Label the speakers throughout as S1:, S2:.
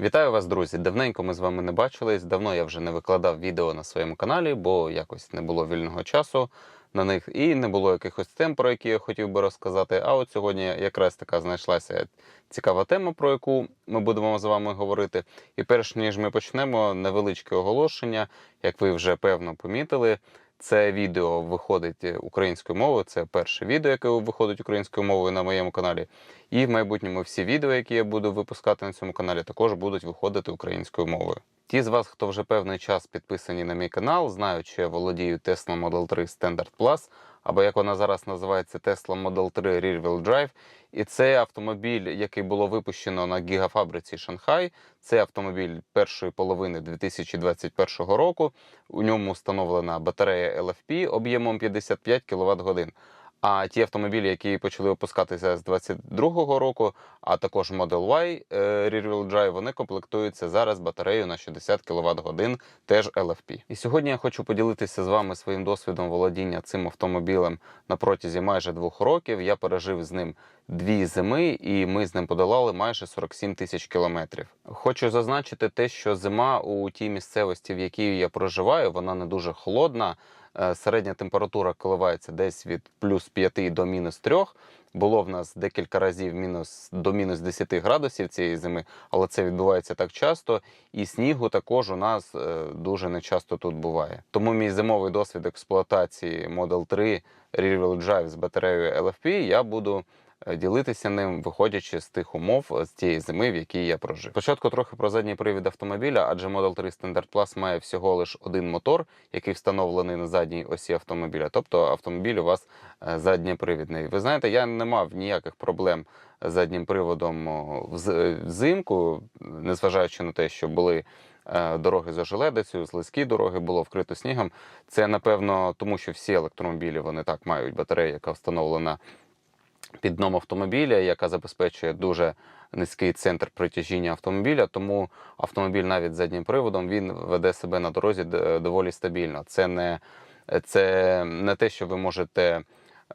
S1: Вітаю вас, друзі! Давненько ми з вами не бачились. Давно я вже не викладав відео на своєму каналі, бо якось не було вільного часу на них і не було якихось тем, про які я хотів би розказати. А от сьогодні якраз така знайшлася цікава тема, про яку ми будемо з вами говорити. І перш ніж ми почнемо, невеличке оголошення, як ви вже певно помітили. Це відео виходить українською мовою. Це перше відео, яке виходить українською мовою на моєму каналі. І в майбутньому всі відео, які я буду випускати на цьому каналі, також будуть виходити українською мовою. Ті з вас, хто вже певний час підписані на мій канал, знають, що я володію Tesla Model 3 Standard Plus, або як вона зараз називається Tesla Model 3 Rear-Wheel Drive. І це автомобіль, який було випущено на гігафабриці Шанхай. Це автомобіль першої половини 2021 року. У ньому встановлена батарея LFP об'ємом 55 кВт годин. А ті автомобілі, які почали випускатися з 2022 року, а також Model Y е, Rear-Wheel Drive, вони комплектуються зараз батареєю на 60 кВт годин, теж LFP. І сьогодні я хочу поділитися з вами своїм досвідом володіння цим автомобілем на протязі майже двох років. Я пережив з ним дві зими, і ми з ним подолали майже 47 тисяч кілометрів. Хочу зазначити те, що зима у тій місцевості, в якій я проживаю, вона не дуже холодна. Е, Середня температура коливається десь від плюс 5 до мінус 3. Було в нас декілька разів мінус до мінус 10 градусів цієї зими, але це відбувається так часто. І снігу також у нас е, дуже нечасто тут буває. Тому мій зимовий досвід експлуатації Model 3 Rear-Wheel Drive з батареєю LFP я буду ділитися ним, виходячи з тих умов е, з тієї зими, в якій я прожив. Спочатку трохи про задній привід автомобіля, адже Model 3 Standard Plus має всього лише один мотор, який встановлений на задній осі автомобіля. Тобто автомобіль у вас е, задньопривідний. Ви знаєте, я не мав ніяких проблем з заднім приводом взимку, незважаючи на те, що були. е, Дороги з ожеледицею, слизькі дороги було вкрито снігом. Це напевно тому, що всі електромобілі вони так мають батарею, яка встановлена під дном автомобіля, яка забезпечує дуже низький центр притяжіння автомобіля. Тому автомобіль навіть заднім приводом він веде себе на дорозі доволі стабільно. Це не, це не те, що ви можете.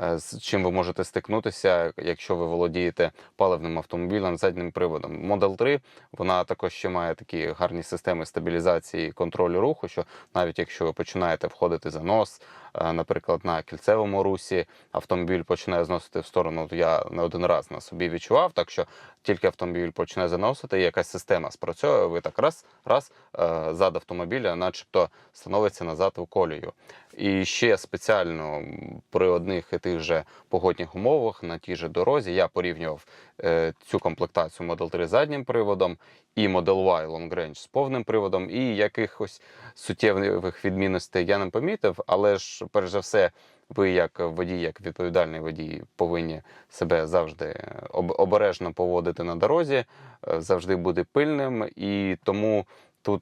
S1: е, З чим ви можете стикнутися, якщо ви володієте паливним автомобілем заднім приводом. Model 3 вона також ще має такі гарні системи стабілізації і контролю руху, що навіть якщо ви починаєте входити за нос, наприклад, на кільцевому русі, автомобіль починає зносити в сторону. Я не один раз на собі відчував, так що тільки автомобіль почне заносити, і якась система спрацьовує, ви так раз, раз е, зад автомобіля, начебто становиться назад у колію. І ще спеціально при одних і тих же погодних умовах на тій же дорозі я порівнював е, цю комплектацію Model 3 заднім приводом і Model Y Long Range з повним приводом, і якихось суттєвих відмінностей я не помітив, але ж перш за все. Ви, як водій, як відповідальний водій, повинні себе завжди обережно поводити на дорозі, е, завжди бути пильним, і тому тут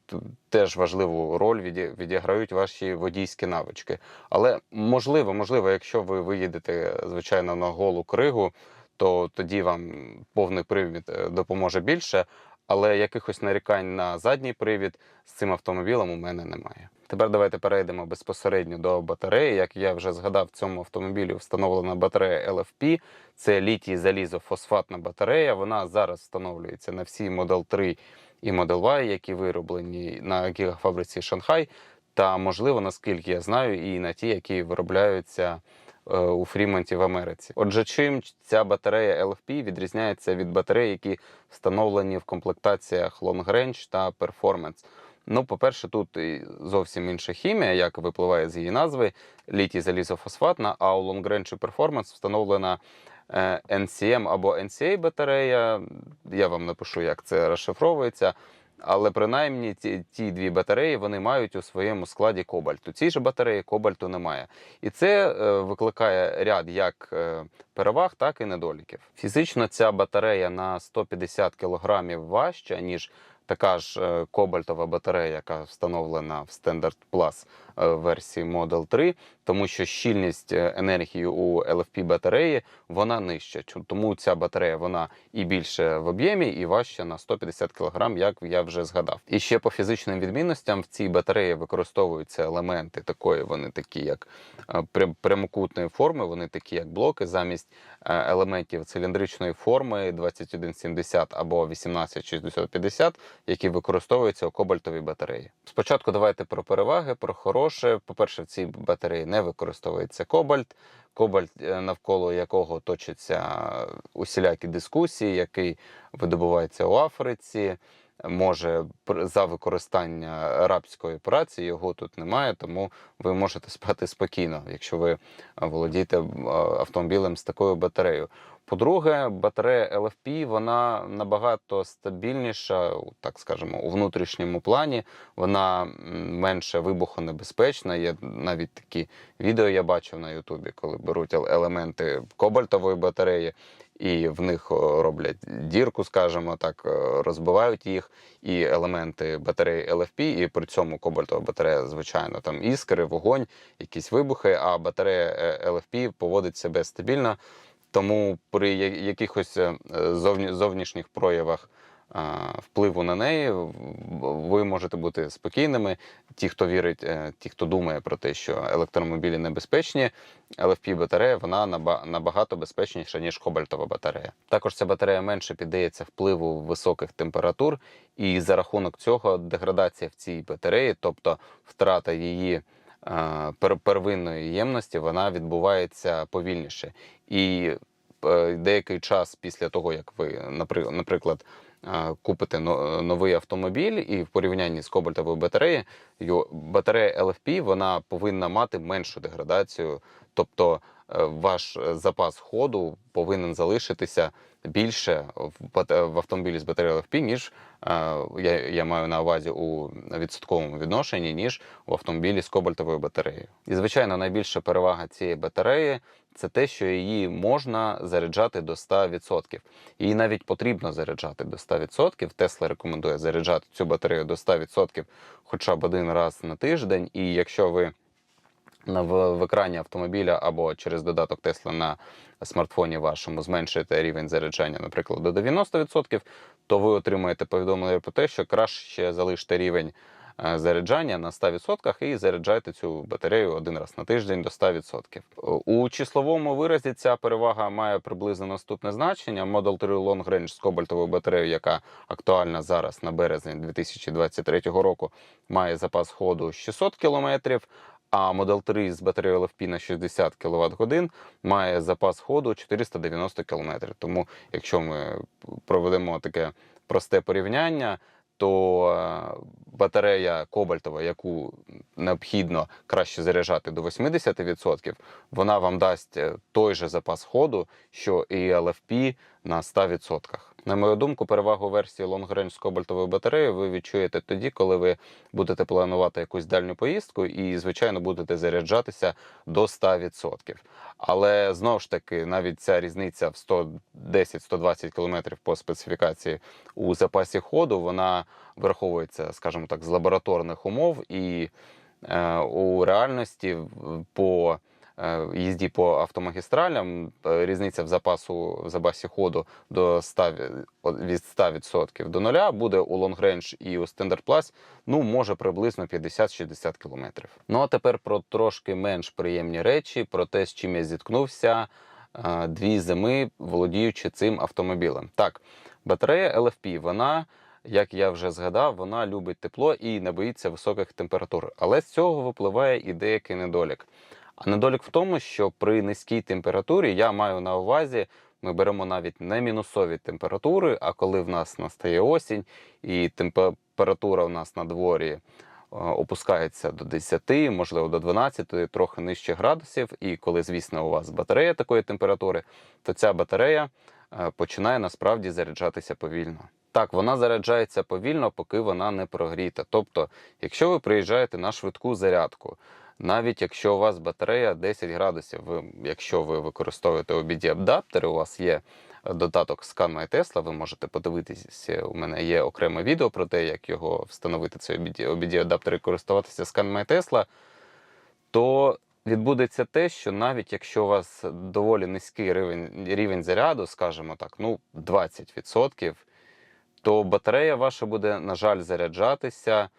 S1: теж важливу роль відіграють ваші водійські навички. Але можливо, можливо, якщо ви виїдете звичайно на голу кригу, то тоді вам повний привід е, допоможе більше. Але якихось нарікань на задній привід з цим автомобілем у мене немає. Тепер давайте перейдемо безпосередньо до батареї. Як я вже згадав, в цьому автомобілі встановлена батарея LFP. Це літій залізофосфатна батарея. Вона зараз встановлюється на всі Model 3 і Model Y, які вироблені на гігафабриці Шанхай. Та можливо, наскільки я знаю, і на ті, які виробляються у Фрімонті в Америці. Отже, чим ця батарея LFP відрізняється від батарей, які встановлені в комплектаціях Long Range та Performance? Ну, по-перше, тут зовсім інша хімія, як випливає з її назви, літій залізофосфатна, а у Long Range Performance встановлена е, NCM або NCA батарея. Я вам напишу, як це розшифровується. Але принаймні ті, ті дві батареї вони мають у своєму складі кобальт. У цій же батареї кобальту немає. І це е, викликає ряд як е, переваг, так і недоліків. Фізично ця батарея на 150 кг важча, ніж така ж е, кобальтова батарея, яка встановлена в Standard Plus е, версії Model 3, тому що щільність е, енергії у LFP батареї вона нижча. Тому ця батарея вона і більше в об'ємі, і важча на 150 кг, як я вже згадав. І ще по фізичним відмінностям в цій батареї використовуються елементи такої, вони такі, як прямокутної форми, вони такі, як блоки, замість елементів циліндричної форми 2170 або 18650, які використовуються у кобальтовій батареї. Спочатку давайте про переваги, про хороше. По-перше, в цій батареї не використовується кобальт. Кобальт, е, навколо якого точаться усілякі дискусії, який видобувається у Африці. Може за використання арабської праці його тут немає, тому ви можете спати спокійно, якщо ви е, володієте е, автомобілем з такою батареєю. По-друге, батарея LFP вона набагато стабільніша, так скажемо, у внутрішньому плані. Вона менше вибухонебезпечна. Є навіть такі відео я бачив на Ютубі, коли беруть елементи кобальтової батареї і в них роблять дірку, скажімо так, е, розбивають їх, і елементи батареї LFP, і при цьому кобальтова батарея, звичайно, там іскри, вогонь, якісь вибухи, а батарея е, LFP поводить себе стабільно. Тому при якихось е, зовнішніх проявах е, впливу на неї ви можете бути спокійними. Ті, хто вірить, е, ті, хто думає про те, що електромобілі небезпечні, LFP батарея вона наба- набагато безпечніша, ніж кобальтова батарея. Також ця батарея менше піддається впливу високих температур, і за рахунок цього деградація в цій батареї, тобто втрата її первинної ємності, вона відбувається повільніше. І е, деякий час після того, як ви, напри- наприклад, е, купите новий автомобіль, і в порівнянні з кобальтовою батареєю, батарея LFP вона повинна мати меншу деградацію, тобто е, ваш е, запас ходу повинен залишитися більше в, автомобілі з батареєю LFP, ніж е, я, я маю на увазі у відсотковому відношенні, ніж у автомобілі з кобальтовою батареєю. І звичайно, найбільша перевага цієї батареї це те, що її можна заряджати до 100%. Її навіть потрібно заряджати до 100%. Тесла рекомендує заряджати цю батарею до 100% хоча б один раз на тиждень. І якщо ви в, в екрані автомобіля або через додаток Тесла на смартфоні вашому зменшуєте рівень заряджання, наприклад, до 90%, то ви отримаєте повідомлення про те, що краще залиште рівень е, заряджання на 100% і заряджайте цю батарею один раз на тиждень до 100%. У числовому виразі ця перевага має приблизно наступне значення. Model 3 Long Range з кобальтовою батареєю, яка актуальна зараз на березень 2023 року, має запас ходу 600 км, а Model 3 з батареєю LFP на 60 кВт годин має запас ходу 490 км. Тому, якщо ми проведемо таке просте порівняння, то е, батарея кобальтова, яку необхідно краще заряджати до 80%, вона вам дасть е, той же запас ходу, що і LFP на 100%. На мою думку, перевагу версії Long Range з кобальтовою батареєю ви відчуєте тоді, коли ви будете планувати якусь дальню поїздку і, звичайно, будете заряджатися до 100%. Але знову ж таки, навіть ця різниця в 110-120 км по специфікації у запасі ходу, вона враховується, скажімо так, з лабораторних умов, і е, у реальності по їзді по автомагістралям е, різниця в запасу в запасі ходу до 100, від 100% до нуля буде у Range і у Standard Plus, ну може приблизно 50-60 км. Ну а тепер про трошки менш приємні речі, про те, з чим я зіткнувся е, дві зими, володіючи цим автомобілем. Так, батарея LFP, вона. Як я вже згадав, вона любить тепло і не боїться високих температур. Але з цього випливає і деякий недолік. А недолік в тому, що при низькій температурі я маю на увазі, ми беремо навіть не мінусові температури, а коли в нас настає осінь і температура у нас на дворі е, опускається до 10, можливо, до 12, трохи нижче градусів. І коли, звісно, у вас батарея такої температури, то ця батарея е, починає насправді заряджатися повільно. Так, вона заряджається повільно, поки вона не прогріта. Тобто, якщо ви приїжджаєте на швидку зарядку, навіть якщо у вас батарея 10 градусів, ви, якщо ви використовуєте OBD-адаптери, у вас є додаток Scan My Tesla, ви можете подивитися, у мене є окреме відео про те, як його встановити, цей OBD-адаптер і користуватися Scan My Tesla, то відбудеться те, що навіть якщо у вас доволі низький рівень, рівень заряду, скажімо так, ну 20%, то батарея ваша буде, на жаль, заряджатися.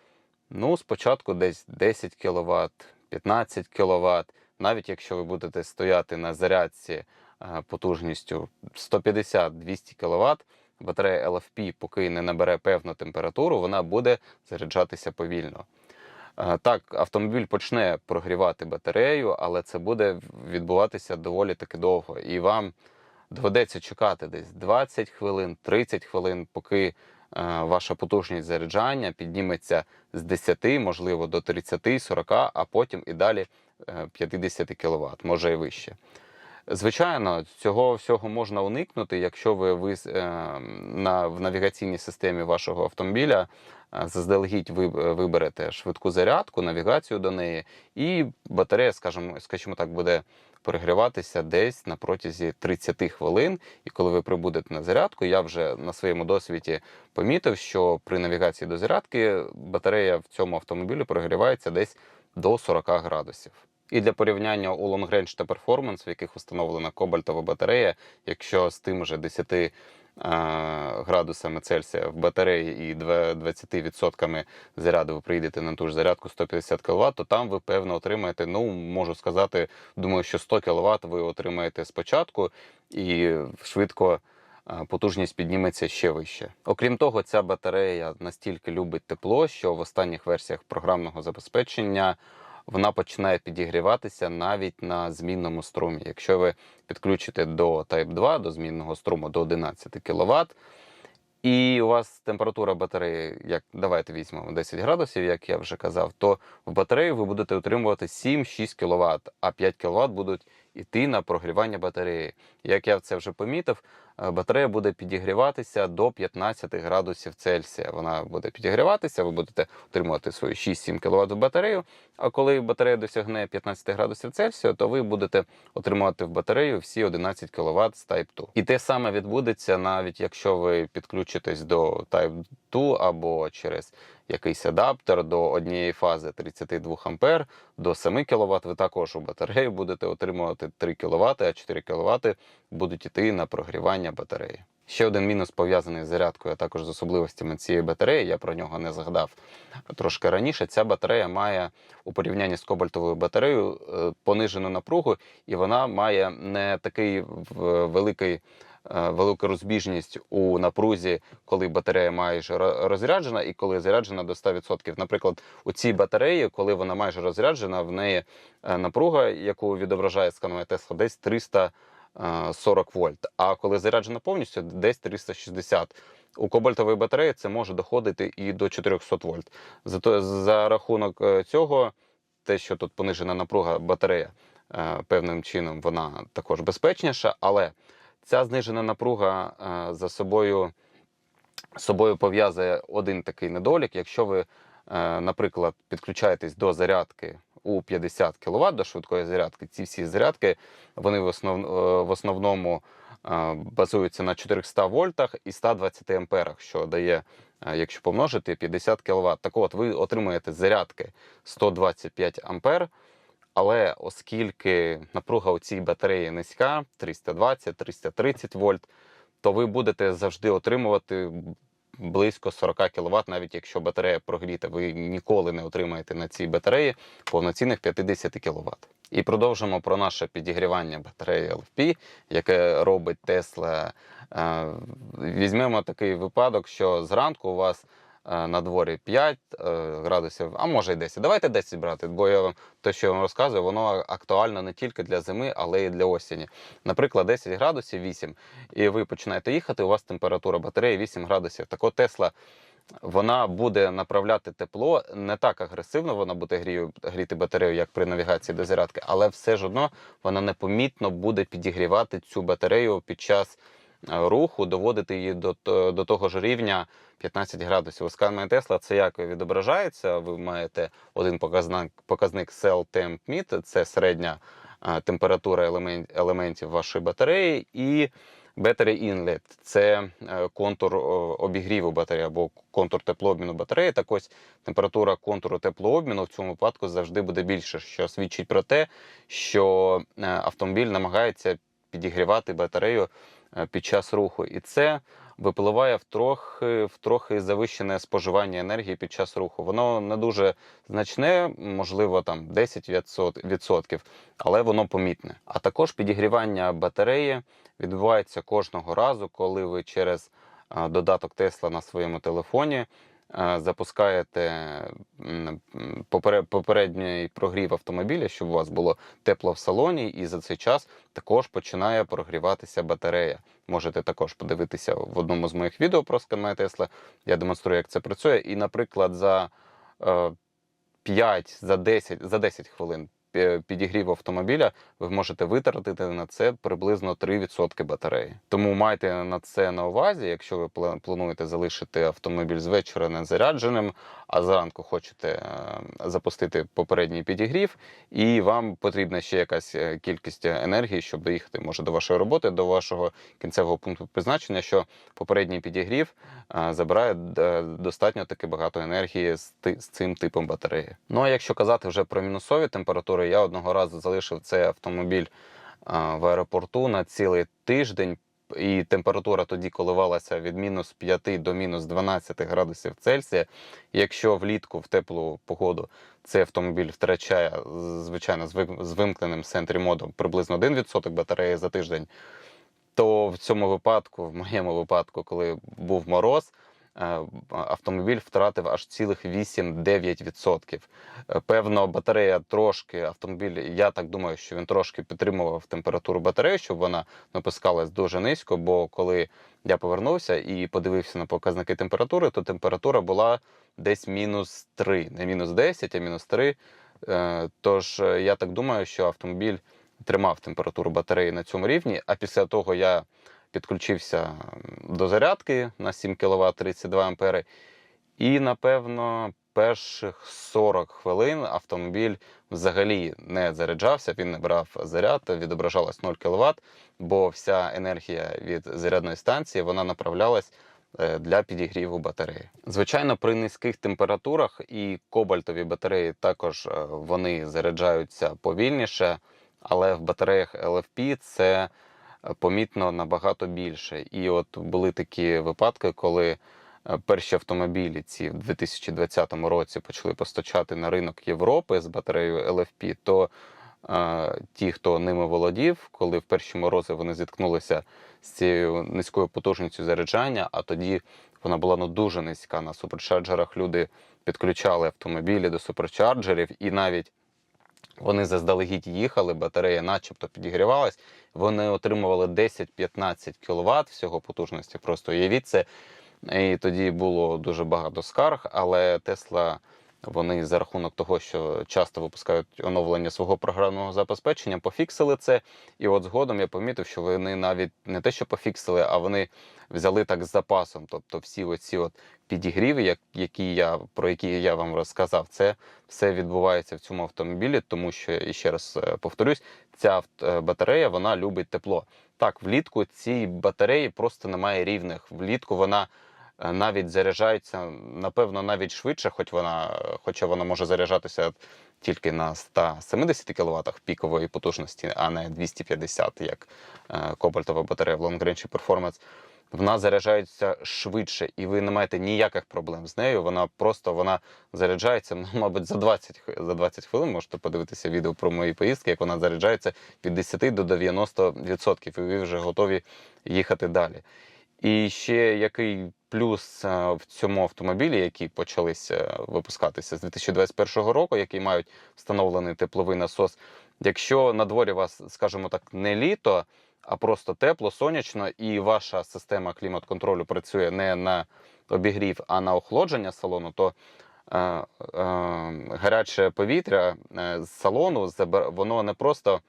S1: Ну, спочатку десь 10 кВт, 15 кВт. Навіть якщо ви будете стояти на зарядці е, потужністю 150-200 кВт, батарея LFP, поки не набере певну температуру, вона буде заряджатися повільно. Е, Так, автомобіль почне прогрівати батарею, але це буде відбуватися доволі таки довго. І вам доведеться чекати десь 20 хвилин, 30 хвилин, поки ваша потужність заряджання підніметься з 10, можливо, до 30, 40, а потім і далі е, 50 кВт, може і вище. Звичайно, цього всього можна уникнути, якщо ви, ви е, на, в навігаційній системі вашого автомобіля е, заздалегідь ви, виберете швидку зарядку, навігацію до неї, і батарея, скажімо, скажімо так, буде перегріватися десь на протязі 30 хвилин. І коли ви прибудете на зарядку, я вже на своєму досвіді помітив, що при навігації до зарядки батарея в цьому автомобілі прогрівається десь до 40 градусів. І для порівняння у Long Range та Performance, в яких встановлена кобальтова батарея, якщо з тим же 10 е, градусами Цельсія в батареї і 20% заряду ви прийдете на ту ж зарядку 150 кВт, то там ви певно отримаєте, ну можу сказати, думаю, що 100 кВт ви отримаєте спочатку і швидко потужність підніметься ще вище. Окрім того, ця батарея настільки любить тепло, що в останніх версіях програмного забезпечення вона починає підігріватися навіть на змінному струмі. Якщо ви підключите до Type 2, до змінного струму до 11 кВт, і у вас температура батареї, як давайте візьмемо 10 градусів, як я вже казав, то в батареї ви будете отримувати 7-6 кВт, а 5 кВт будуть йти на прогрівання батареї. Як я це вже помітив, батарея буде підігріватися до 15 градусів Цельсія. Вона буде підігріватися, ви будете отримувати свої 6-7 кВт батарею. А коли батарея досягне 15 градусів Цельсія, то ви будете отримувати в батарею всі 11 кВт з Type 2. І те саме відбудеться навіть якщо ви підключитесь до Type 2 або через якийсь адаптер до однієї фази 32 А до 7 кВт, ви також у батареї будете отримувати 3 кВт, а 4 кВт будуть йти на прогрівання батареї. Ще один мінус пов'язаний з зарядкою, а також з особливостями цієї батареї, я про нього не згадав трошки раніше. Ця батарея має у порівнянні з кобальтовою батареєю е, понижену напругу, і вона має не такий великий. Е, Велика розбіжність у напрузі, коли батарея майже розряджена, і коли заряджена до 100%. Наприклад, у цій батареї, коли вона майже розряджена, в неї е, напруга, яку відображає сканове Тесла, десь 300 Е, 40 вольт. А коли заряджена повністю, десь 360. У кобальтової батареї це може доходити і до 400 вольт. За, за рахунок е, цього, те, що тут понижена напруга батарея, е, певним чином вона також безпечніша, але ця знижена напруга за собою собою пов'язує один такий недолік. Якщо ви, наприклад, підключаєтесь до зарядки у 50 кВт до швидкої зарядки, ці всі зарядки вони в, основ, е, в основному е, базуються на 400 вольтах і 120 амперах, що дає, е, якщо помножити, 50 кВт. Так от ви отримуєте зарядки 125 ампер. Але оскільки напруга у цій батареї низька, 320-330 вольт, то ви будете завжди отримувати близько 40 кВт, навіть якщо батарея прогріта, ви ніколи не отримаєте на цій батареї повноцінних 50 кВт. І продовжимо про наше підігрівання батареї LFP, яке робить. Е, Візьмемо такий випадок, що зранку у вас на дворі 5 е, градусів, а може й 10. Давайте 10 брати, бо я вам те, що я вам розказую, воно актуально не тільки для зими, але й для осені. Наприклад, 10 градусів 8, і ви починаєте їхати, у вас температура батареї 8 градусів. Так от Тесла вона буде направляти тепло не так агресивно, вона буде гріти батарею, як при навігації до зарядки, але все ж одно вона непомітно буде підігрівати цю батарею під час е, руху, доводити її до, до того ж рівня 15 градусів. У сканері Тесла це як відображається. Ви маєте один показник, показник Cell Temp Meet, це середня температура елемент, елементів вашої батареї, і Battery Inlet – це е, контур обігріву батареї або контур теплообміну батареї. Так ось температура контуру теплообміну в цьому випадку завжди буде більше, що свідчить про те, що е, автомобіль намагається підігрівати батарею під час руху. І це випливає в трохи, в трохи завищене споживання енергії під час руху. Воно не дуже значне, можливо, там 10%, але воно помітне. А також підігрівання батареї відбувається кожного разу, коли ви через додаток Тесла на своєму телефоні е, запускаєте м, попере- попередній прогрів автомобіля, щоб у вас було тепло в салоні, і за цей час також починає прогріватися батарея. Можете також подивитися в одному з моїх відео про сканмай Тесла. Я демонструю, як це працює. І, наприклад, за е, 5, за 10, за 10 хвилин пі- підігріву автомобіля ви можете витратити на це приблизно 3% батареї. Тому майте на це на увазі, якщо ви плануєте залишити автомобіль з вечора незарядженим, а зранку хочете е, запустити попередній підігрів, і вам потрібна ще якась е, кількість енергії, щоб доїхати може до вашої роботи, до вашого кінцевого пункту призначення, що попередній підігрів е, забирає достатньо таки багато енергії з цим типом батареї. Ну а якщо казати вже про мінусові температури, я одного разу залишив цей автомобіль в аеропорту на цілий тиждень. І температура тоді коливалася від мінус 5 до мінус 12 градусів Цельсія. Якщо влітку в теплу погоду цей автомобіль втрачає, звичайно, з вимкненим модом приблизно 1% батареї за тиждень, то в цьому випадку, в моєму випадку, коли був мороз, автомобіль втратив аж цілих 8-9%. Е, Певно, батарея трошки, автомобіль, я так думаю, що він трошки підтримував температуру батареї, щоб вона не опускалась дуже низько, бо коли я повернувся і подивився на показники температури, то температура була десь мінус 3, не мінус 10, а мінус 3. Е, Тож е, я так думаю, що автомобіль тримав температуру батареї на цьому рівні, а після того я підключився до зарядки на 7 кВт 32 ампери. І, напевно, перших 40 хвилин автомобіль взагалі не заряджався, він не брав заряд, відображалось 0 кВт, бо вся енергія від зарядної станції вона направлялась е, для підігріву батареї. Звичайно, при низьких температурах і кобальтові батареї також е, вони заряджаються повільніше, але в батареях LFP це помітно набагато більше. І от були такі випадки, коли е, перші автомобілі ці в 2020 році почали постачати на ринок Європи з батареєю LFP, то е, ті, хто ними володів, коли в перші морози вони зіткнулися з цією низькою потужністю заряджання, а тоді вона була ну дуже низька. На суперчарджерах люди підключали автомобілі до суперчарджерів, і навіть вони заздалегідь їхали, батарея начебто підігрівалась, вони отримували 10-15 кВт всього потужності. Просто уявіть це. І тоді було дуже багато скарг, але Тесла. Вони за рахунок того, що часто випускають оновлення свого програмного забезпечення, пофіксили це. І от згодом я помітив, що вони навіть не те, що пофіксили, а вони взяли так з запасом. Тобто всі оці от підігріви, які я, про які я вам розказав, це все відбувається в цьому автомобілі, тому що, і ще раз е, повторюсь, ця е, батарея вона любить тепло. Так, влітку цій батареї просто немає рівних. Влітку вона навіть заряджається, напевно, навіть швидше, хоч вона, хоча вона може заряджатися тільки на 170 кВт пікової потужності, а не 250, як е, кобальтова батарея в Long Range Performance. Вона заряджається швидше, і ви не маєте ніяких проблем з нею. Вона просто вона заряджається, ну, мабуть, за 20, за 20 хвилин. Можете подивитися відео про мої поїздки, як вона заряджається від 10 до 90%, і ви вже готові їхати далі. І ще який плюс е, в цьому автомобілі, які почались е, випускатися з 2021 року, які мають встановлений тепловий насос. Якщо на дворі у вас, скажімо так, не літо, а просто тепло, сонячно, і ваша система клімат-контролю працює не на обігрів, а на охолодження салону, то е, е, гаряче повітря е, з салону воно не просто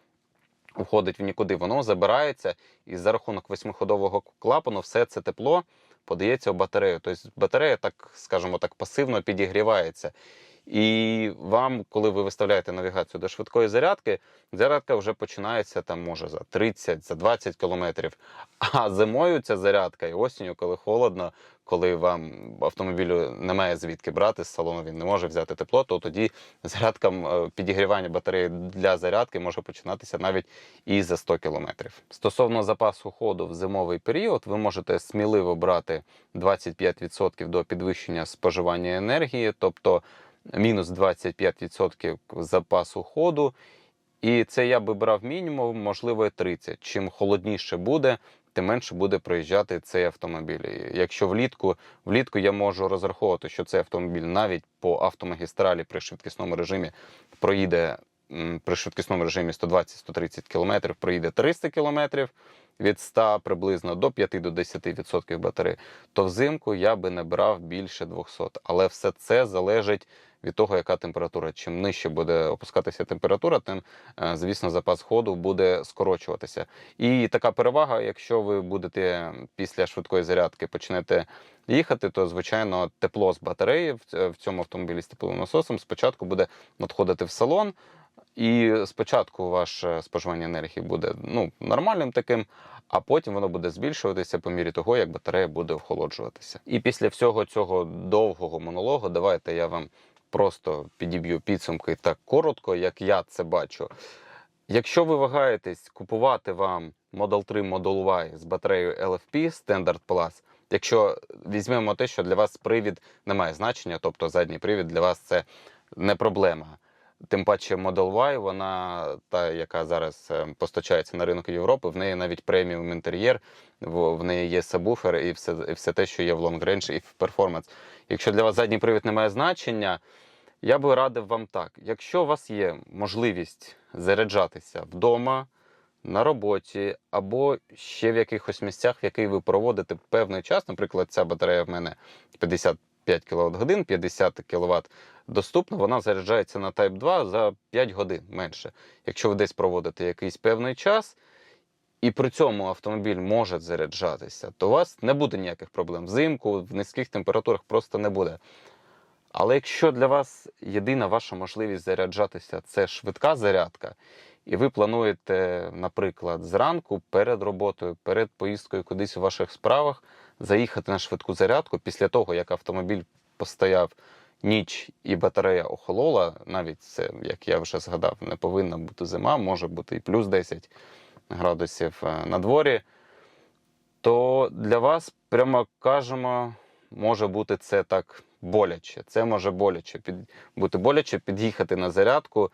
S1: уходить в нікуди, воно забирається, і за рахунок восьмиходового клапану все це тепло подається в батарею. Тобто батарея, так скажімо так, пасивно підігрівається. І вам, коли ви виставляєте навігацію до швидкої зарядки, зарядка вже починається там, може, за 30, за 20 кілометрів. А зимою ця зарядка і осінню, коли холодно, коли вам автомобілю немає звідки брати з салону, він не може взяти тепло, то тоді зарядка підігрівання батареї для зарядки може починатися навіть і за 100 кілометрів. Стосовно запасу ходу в зимовий період, ви можете сміливо брати 25% до підвищення споживання енергії, тобто мінус 25% запасу ходу. І це я би брав мінімум, можливо, 30. Чим холодніше буде, тим менше буде проїжджати цей автомобіль. Якщо влітку, влітку я можу розраховувати, що цей автомобіль навіть по автомагістралі при швидкісному режимі проїде при швидкісному режимі 120-130 км, проїде 300 км від 100 приблизно до 5 до 10% батареї, то взимку я би не брав більше 200. Але все це залежить від того, яка температура. Чим нижче буде опускатися температура, тим, е, звісно, запас ходу буде скорочуватися. І така перевага, якщо ви будете після швидкої зарядки почнете їхати, то звичайно тепло з батареї в цьому автомобілі з тепловим насосом спочатку буде надходити в салон. І спочатку ваше споживання енергії буде ну, нормальним таким, а потім воно буде збільшуватися по мірі того, як батарея буде охолоджуватися. І після всього цього довгого монологу, давайте я вам просто підіб'ю підсумки так коротко, як я це бачу. Якщо ви вагаєтесь купувати вам Model 3 Model Y з батареєю LFP Standard Plus, якщо візьмемо те, що для вас привід не має значення, тобто задній привід для вас це не проблема. Тим паче Model Y, вона та, яка зараз е, постачається на ринок Європи, в неї навіть преміум інтер'єр, в, неї є сабвуфер і все, і все те, що є в Long Range і в Performance. Якщо для вас задній привід не має значення, я би радив вам так: якщо у вас є можливість заряджатися вдома, на роботі або ще в якихось місцях, в яких ви проводите певний час, наприклад, ця батарея в мене 55 кВт годин, 50 кВт доступна, вона заряджається на Type 2 за 5 годин менше. Якщо ви десь проводите якийсь певний час, і при цьому автомобіль може заряджатися, то у вас не буде ніяких проблем. Взимку в низьких температурах просто не буде. Але якщо для вас єдина ваша можливість заряджатися це швидка зарядка, і ви плануєте, наприклад, зранку перед роботою, перед поїздкою кудись у ваших справах заїхати на швидку зарядку після того, як автомобіль постояв ніч і батарея охолола, навіть це, як я вже згадав, не повинна бути зима, може бути і плюс 10 градусів е, на дворі, то для вас, прямо кажемо, може бути це так боляче. Це може боляче під, бути боляче під'їхати на зарядку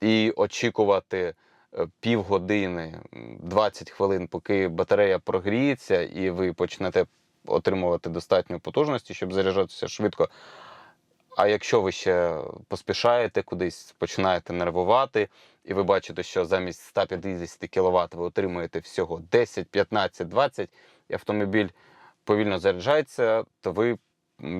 S1: і очікувати е, півгодини, м, 20 хвилин, поки батарея прогріється, і ви почнете отримувати достатньо потужності, щоб заряджатися швидко. А якщо ви ще поспішаєте кудись, починаєте нервувати, і ви бачите, що замість 150 кВт ви отримуєте всього 10, 15, 20, і автомобіль повільно заряджається, то ви,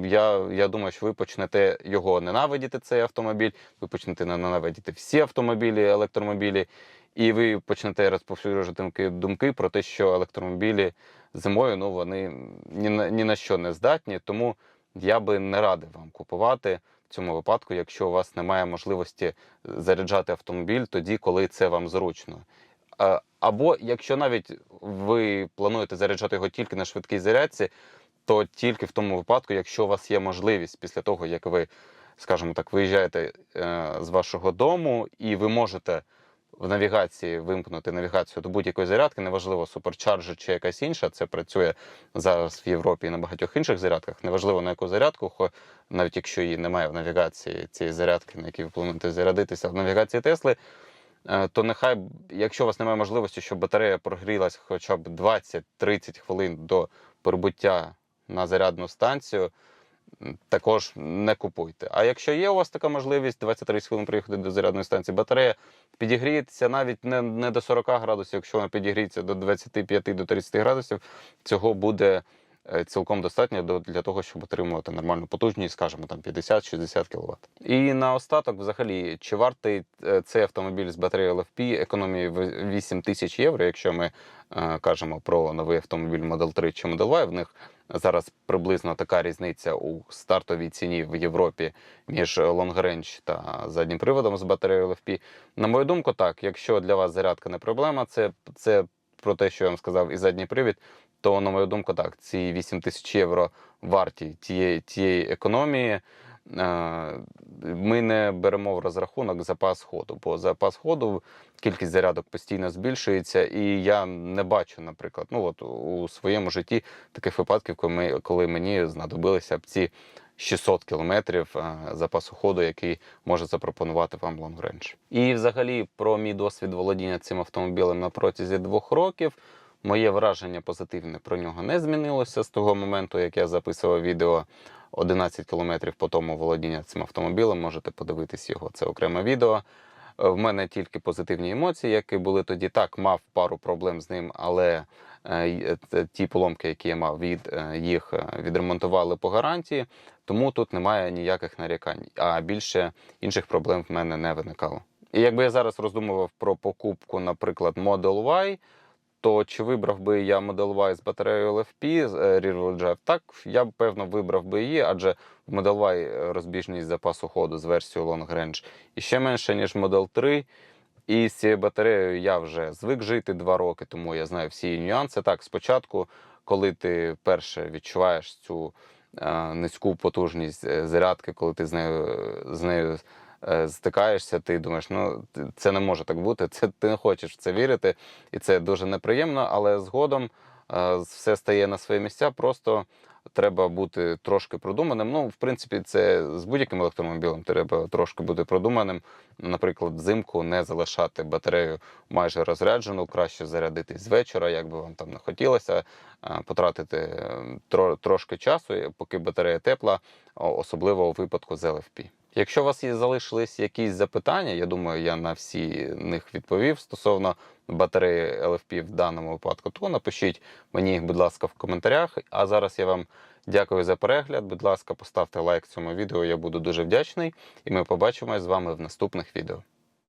S1: я, я думаю, що ви почнете його ненавидіти, цей автомобіль, ви почнете ненавидіти всі автомобілі, електромобілі, і ви почнете розповсюджувати думки, про те, що електромобілі зимою ну, вони ні на, ні на що не здатні. Тому я би не радив вам купувати в цьому випадку, якщо у вас немає можливості заряджати автомобіль тоді, коли це вам зручно. Або якщо навіть ви плануєте заряджати його тільки на швидкій зарядці, то тільки в тому випадку, якщо у вас є можливість після того, як ви, скажімо так, виїжджаєте е, з вашого дому, і ви можете в навігації вимкнути навігацію до будь-якої зарядки, неважливо, суперчарджер чи якась інша, це працює зараз в Європі і на багатьох інших зарядках. Неважливо на яку зарядку, навіть якщо її немає в навігації цієї зарядки, на якій ви плануєте зарядитися в навігації Тесли, е, то нехай, якщо у вас немає можливості, щоб батарея прогрілась хоча б 20-30 хвилин до прибуття на зарядну станцію, також не купуйте. А якщо є у вас така можливість 20-30 хвилин приїхати до зарядної станції, батарея підігріється навіть не, не до 40 градусів, якщо вона підігріється до 25 до 30 градусів, цього буде е, цілком достатньо до- для того, щоб отримувати нормальну потужність, скажімо, там 50-60 кВт. І наостаток, взагалі, чи вартий е, цей автомобіль з батареєю LFP економії в 8 тисяч євро, якщо ми е, кажемо про новий автомобіль Model 3 чи Model Y, в них Зараз приблизно така різниця у стартовій ціні в Європі між Range та заднім приводом з батареєю LFP. На мою думку, так, якщо для вас зарядка не проблема, це, це про те, що я вам сказав, і задній привід, то на мою думку, так, ці 8 тисяч євро варті тієї, тієї економії. Ми не беремо в розрахунок запас ходу, бо запас ходу, кількість зарядок постійно збільшується, і я не бачу, наприклад, ну от у своєму житті таких випадків, коли, мені знадобилися б ці 600 кілометрів запасу ходу, який може запропонувати вам Range. І взагалі про мій досвід володіння цим автомобілем на протязі двох років. Моє враження позитивне про нього не змінилося з того моменту, як я записував відео 11 кілометрів по тому володіння цим автомобілем. Можете подивитись його. Це окреме відео. Е, В мене тільки позитивні емоції, які були тоді. Так, мав пару проблем з ним, але е, е, ті поломки, які я мав, від їх відремонтували по гарантії, тому тут немає ніяких нарікань. А більше інших проблем в мене не виникало. І якби я зараз роздумував про покупку, наприклад, Model Y, то чи вибрав би я Model Y з батареєю LFP е, Rear? Так, я б певно вибрав би її, адже в Model Y розбіжність запасу ходу з версією Long Range і ще менше, ніж Model 3. І з цією батареєю я вже звик жити два роки, тому я знаю всі її нюанси. Так, спочатку, коли ти вперше відчуваєш цю е, низьку потужність е, зарядки, коли ти з нею, з нею е, стикаєшся, ти думаєш, ну це не може так бути. Це ти не хочеш в це вірити, і це дуже неприємно, але згодом е, все стає на свої місця. Просто треба бути трошки продуманим. Ну, в принципі, це з будь-яким електромобілем треба трошки бути продуманим. Наприклад, взимку не залишати батарею майже розряджену, краще зарядитись з вечора, як би вам там не хотілося, е, потратити е, трошки часу, поки батарея тепла, особливо у випадку з LFP. Якщо у вас є залишились якісь запитання, я думаю, я на всі них відповів стосовно батареї LFP в даному випадку, то напишіть мені будь ласка, в коментарях. А зараз я вам дякую за перегляд. Будь ласка, поставте лайк цьому відео, я буду дуже вдячний. І ми побачимось з вами в наступних відео.